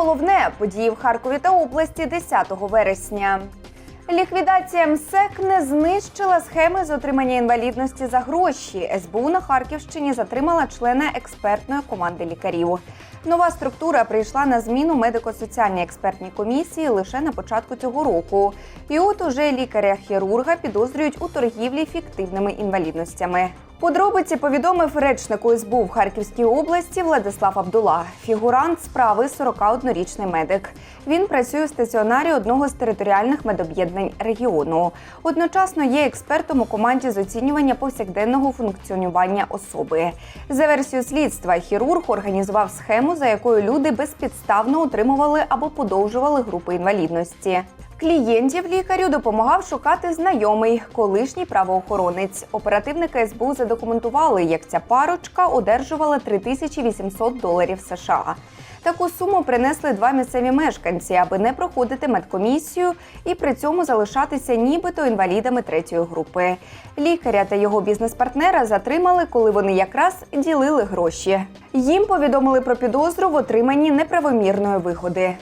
головне події в Харкові та області 10 вересня. Ліквідація МСЕК не знищила схеми з отримання інвалідності за гроші. СБУ на Харківщині затримала члена експертної команди лікарів. Нова структура прийшла на зміну медико-соціальній експертній комісії лише на початку цього року. І от уже лікаря-хірурга підозрюють у торгівлі фіктивними інвалідностями. Подробиці повідомив речнику СБУ в Харківській області Владислав Абдула. Фігурант справи 41-річний медик. Він працює в стаціонарі одного з територіальних медоб'єднань регіону. Одночасно є експертом у команді з оцінювання повсякденного функціонування особи. За версією слідства, хірург організував схему, за якою люди безпідставно отримували або подовжували групи інвалідності. Клієнтів лікарю допомагав шукати знайомий колишній правоохоронець. Оперативники СБУ задокументували, як ця парочка одержувала 3800 доларів США. Таку суму принесли два місцеві мешканці, аби не проходити медкомісію і при цьому залишатися нібито інвалідами третьої групи. Лікаря та його бізнес-партнера затримали, коли вони якраз ділили гроші. Їм повідомили про підозру в отриманні неправомірної вигоди.